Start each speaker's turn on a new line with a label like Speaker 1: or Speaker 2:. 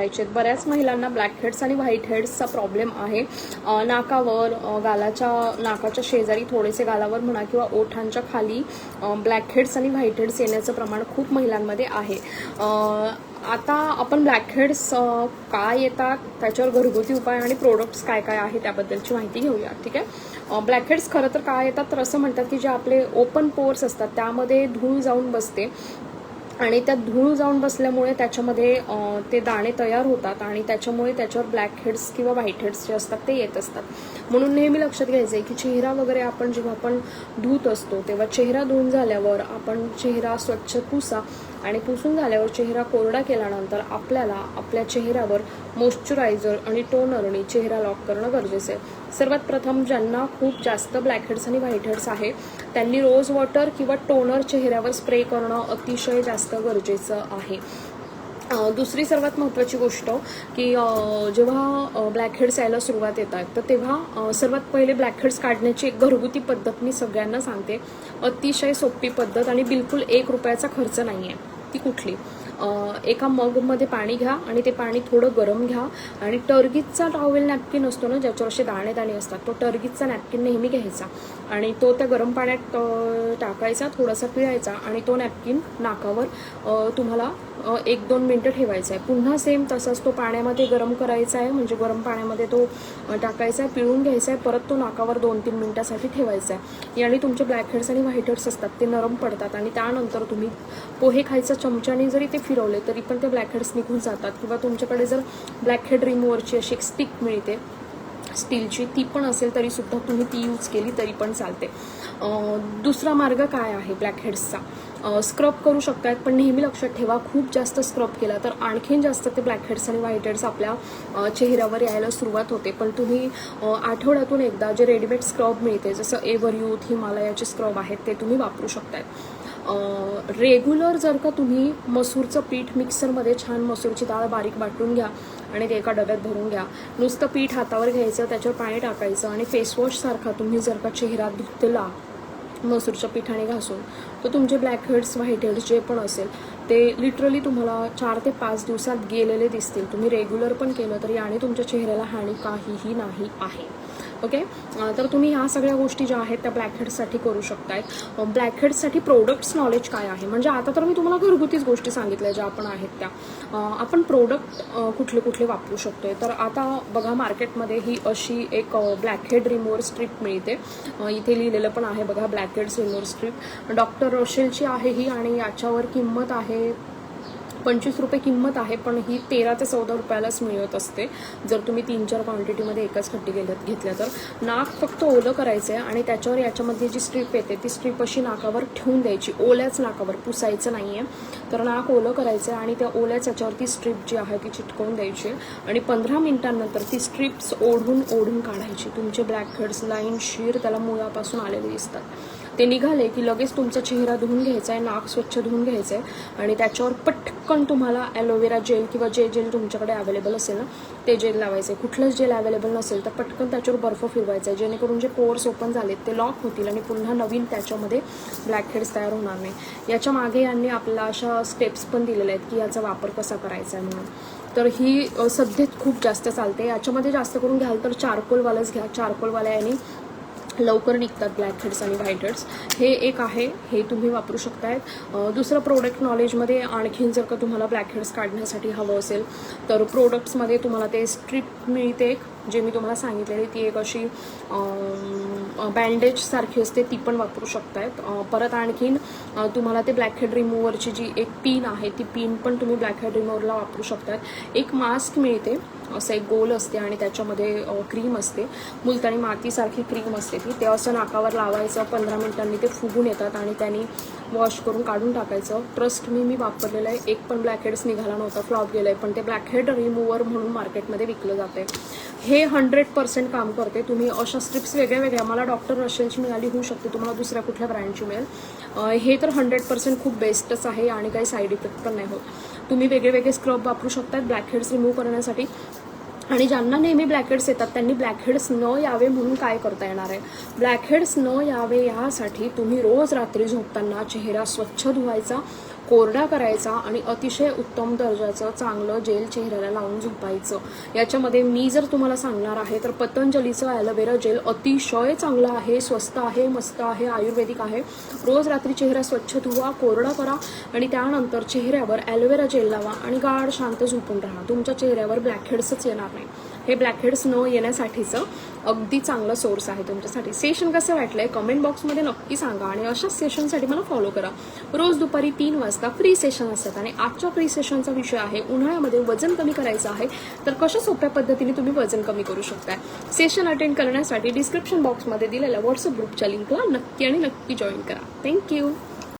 Speaker 1: वापरायचे आहेत बऱ्याच महिलांना ब्लॅक हेड्स आणि व्हाईट हेड्सचा प्रॉब्लेम आहे. नाकावर गालाच्या नाकाच्या शेजारी थोडेसे गालावर म्हणा किंवा ओठांच्या खाली ब्लॅक हेड्स आणि व्हाईट हेड्स येण्याचं प्रमाण खूप महिलांमध्ये आहे. आता आपण ब्लॅक हेड्स काय येतात त्याच्यावर घरगुती उपाय आणि प्रोडक्ट्स काय काय आहे त्याबद्दलची माहिती घेऊया ठीक आहे? ब्लॅक हेड्स खरं तर काय येतात तर असं म्हणतात की जे आपले ओपन पोर्स असतात त्यामध्ये धूळ जाऊन बसते. आणि त्या धूळ जाऊन बसल्यामुळे त्याच्यामध्ये ते दाणे तयार होतात आणि त्याच्यामुळे त्याच्यावर ब्लॅक हेड्स किंवा व्हाईट हेड्स जे असतात ते येत असतात. म्हणून नेहमी लक्षात घ्यायचं आहे की चेहरा वगैरे आपण जेव्हा आपण धुत असतो तेव्हा चेहरा धुवून झाल्यावर आपण चेहरा स्वच्छ पुसा आणि पुसून झाल्यावर चेहरा कोरडा केल्यानंतर आपल्याला आपल्या चेहऱ्यावर मॉइश्चरायझर आणि टोनरने चेहरा लॉक करणं गरजेचं आहे. सर्वात प्रथम ज्यांना खूप जास्त ब्लॅक हेड्स आणि व्हाईट हेड्स आहे त्यांनी रोज वॉटर किंवा टोनर चेहऱ्यावर स्प्रे करणं अतिशय जास्त गरजेचं आहे. दुसरी सर्वात महत्त्वाची गोष्ट की जेव्हा ब्लॅक हेड्स यायला सुरुवात येतात तर तेव्हा सर्वात पहिले ब्लॅक हेड्स काढण्याची एक घरगुती पद्धत मी सगळ्यांना सांगते. अतिशय सोपी पद्धत आणि बिलकुल एक रुपयाचा खर्च नाही आहे ती कुठली? एका मगमध्ये पाणी घ्या आणि ते पाणी थोडं गरम घ्या. आणि टर्गीजचा टॉवेल नॅपकिन असतो ना ज्याच्यावर असे दाणे दाणे असतात तो टर्गीजचा नॅपकिन नेहमी घ्यायचा. आणि तो त्या गरम पाण्यात टाकायचा थोडासा पिळायचा आणि तो नॅपकिन नाकावर तुम्हाला एक दोन मिनटं ठेवायचा आहे. पुन्हा सेम तसाच तो पाण्यामध्ये गरम करायचा आहे म्हणजे गरम पाण्यामध्ये तो टाकायचा आहे पिळून घ्यायचा आहे परत तो नाकावर दोन तीन मिनटासाठी ठेवायचा आहे. याने तुमचे ब्लॅक हेड्स आणि व्हाईट हेड्स असतात ते नरम पडतात आणि त्यानंतर तुम्ही पोहे खायचं चमच्याने जरी ते फिरवले तरी पण ते ब्लॅक हेड्स निघून जातात. किंवा तुमच्याकडे जर ब्लॅक हेड अशी एक स्टिक मिळते स्टीलची ती पण असेल तरी सुद्धा तुम्ही ती यूज केली तरी पण चालते. दुसरा मार्ग काय आहे ब्लॅक हेड्सचा स्क्रब करू शकतात पण नेहमी लक्षात ठेवा खूप जास्त स्क्रब केला तर आणखीन जास्त ते ब्लॅक हेड्स आणि व्हाईटहेड्स आपल्या चेहऱ्यावर यायला सुरुवात होते. पण तुम्ही आठवड्यातून एकदा जे रेडीमेड स्क्रब मिळते जसं एव्हर यूथ हिमालयाचे स्क्रब आहेत ते तुम्ही वापरू शकतात रेग्युलर जर का तुम्ही मसूरचं पीठ मिक्सरमध्ये छान मसूरची डाळ बारीक वाटून घ्या आणि ते एका डब्यात भरून घ्या. नुसतं पीठ हातावर घ्यायचं त्याच्यावर पाणी टाकायचं आणि फेसवॉशसारखा तुम्ही जर का चेहरा धुतला मसूरच्या पिठाने घासून तर तुमचे ब्लॅक हेड्स व्हाईट हेड्स जे पण असेल ते लिटरली तुम्हाला चार ते पाच दिवसात गेलेले दिसतील. तुम्ही रेग्युलर पण केलं तरी आणि तुमच्या चेहऱ्याला हानी काहीही नाही आहे. ओके? तर तुम्ही ह्या सगळ्या गोष्टी ज्या आहेत त्या ब्लॅकहेड्ससाठी करू शकताय. ब्लॅकहेड्ससाठी प्रोडक्ट्स नॉलेज काय आहे? म्हणजे आता तर मी तुम्हाला घरगुतीच गोष्टी सांगितल्या ज्या आपण आहेत त्या. आपण प्रोडक्ट कुठले कुठले वापरू शकतोय. तर आता बघा मार्केटमध्ये ही अशी एक ब्लॅक हेड स्ट्रीप मिळते. इथे लिहिलेलं पण आहे बघा ब्लॅक रिमोर स्ट्रीप डॉक्टर रोशेलची आहे ही आणि याच्यावर किंमत आहे पंचवीस रुपये किंमत आहे पण ही तेरा ते चौदा रुपयालाच मिळत असते. जर तुम्ही तीन चार क्वांटिटीमध्ये एकाच खड्डी गेल्यात घेतल्या तर. नाक फक्त ओलं करायचं आहे आणि त्याच्यावर याच्यामध्ये जी स्ट्रीप येते ती स्ट्रीप अशी नाकावर ठेवून द्यायची. ओल्याच नाकावर पुसायचं नाही आहे तर नाक ओलं करायचं आहे आणि त्या ओल्याच याच्यावरती स्ट्रीप जी आहे ती चिटकवून द्यायची. आणि पंधरा मिनिटांनंतर ती स्ट्रिप्स ओढून ओढून काढायची. तुमचे ब्लॅक हेड्स लाईन शीर त्याला मुळापासून आलेले दिसतात. ते निघाले की लगेच तुमचा चेहरा धुवून घ्यायचा आहे नाक स्वच्छ धुवून घ्यायचं आहे आणि त्याच्यावर पटकन तुम्हाला ॲलोवेरा जेल किंवा जे जेल तुमच्याकडे अवेलेबल असेल ना ते जेल लावायचं आहे. कुठलंच जेल अवेलेबल नसेल तर पटकन त्याच्यावर बर्फ फिरवायचा आहे. जेणेकरून जे पोर्स ओपन झालेत ते लॉक होतील आणि पुन्हा नवीन त्याच्यामध्ये ब्लॅक हेड्स तयार होणार नाही. याच्या मागे यांनी आपल्याला अशा स्टेप्स पण दिलेल्या आहेत की याचा वापर कसा करायचा आहे म्हणून. तर ही सध्यात खूप जास्त चालते. याच्यामध्ये जास्त करून घ्याल तर चारकोलवालंच घ्या. चारकोलवाल्या यांनी लवकर निघतात ब्लॅक हेड्स आणि व्हाईट हेड्स हे एक आहे हे तुम्ही वापरू शकतायत दुसरं प्रोडक्ट नॉलेजमध्ये आणखीन जर का तुम्हाला ब्लॅक हेड्स काढण्यासाठी हवं असेल तर प्रोडक्ट्समध्ये तुम्हाला ते स्ट्रीप मिळते एक जे मी तुम्हाला सांगितलेली ती एक अशी बँडेजसारखी असते ती पण वापरू शकतायत परत आणखीन तुम्हाला ते ब्लॅक हेड रिमूव्हरची जी एक पिन आहे ती पिन पण तुम्ही ब्लॅक हेड रिमूव्हरला वापरू शकतात एक मास्क मिळते. असं एक गोल असते आणि त्याच्यामध्ये क्रीम असते. मुलतानी मातीसारखी क्रीम असते ती. ते असं नाकावर लावायचं पंधरा मिनिटांनी ते फुगून येतात आणि त्यांनी वॉश करून काढून टाकायचं. ट्रस्ट मी मी वापरलेलं आहे. एक पण ब्लॅक हेड्स निघाला नव्हता फ्लॉप गेलं आहे पण ते ब्लॅक हेड रिमूव्हर म्हणून मार्केटमध्ये विकलं जाते हे हंड्रेड पर्सेंट काम करते तुम्ही अशा स्ट्रिप्स वेगळ्या वेगळ्या मला डॉक्टर रशेलची मिळाली होऊ शकते. तुम्हाला दुसऱ्या कुठल्या ब्रँडची मिळेल. हे तर हंड्रेड पर्सेंट खूप बेस्टच आहे आणि काही साईड इफेक्ट पण नाही होत. तुम्ही वेगळे वेगळे स्क्रब वापरू शकतात ब्लॅक हेड्स रिमूव्ह करण्यासाठी आणि ज्यांना नेहमी ब्लॅकहेड्स येतात त्यांनी ब्लॅकहेड्स न यावे म्हणून काय करता येणार आहे? ब्लॅकहेड्स न यावे यासाठी तुम्ही रोज रात्री झोपताना चेहरा स्वच्छ धुवायचा कोरडा करायचा आणि अतिशय उत्तम दर्जाचं चांगलं जेल चेहऱ्याला लावून झोपायचं. याच्यामध्ये मी जर तुम्हाला सांगणार आहे तर पतंजलीचं ॲलोवेरा जेल अतिशय चांगलं आहे स्वस्त आहे मस्त आहे आयुर्वेदिक आहे. रोज रात्री चेहरा स्वच्छ धुवा कोरडा करा आणि त्यानंतर चेहऱ्यावर ॲलोवेरा जेल लावा आणि गाढ शांत झोपून राहा. तुमच्या चेहऱ्यावर ब्लॅकहेड्सच येणार नाही. हे ब्लॅकहेड्स न येण्यासाठीचं अगदी चांगलं सोर्स आहे तुमच्यासाठी. सेशन कसं वाटलंय? कमेंट बॉक्समध्ये नक्की सांगा आणि अशाच सेशनसाठी मला फॉलो करा. रोज दुपारी तीन वाजता फ्री सेशन असतात आणि आजच्या फ्री सेशनचा विषय आहे उन्हाळ्यामध्ये वजन कमी करायचं आहे तर कशा सोप्या पद्धतीने तुम्ही वजन कमी करू शकताय? सेशन अटेंड करण्यासाठी डिस्क्रिप्शन बॉक्समध्ये दिलेल्या व्हॉट्सअप ग्रुपच्या लिंकला नक्की आणि नक्की जॉईन करा. थँक्यू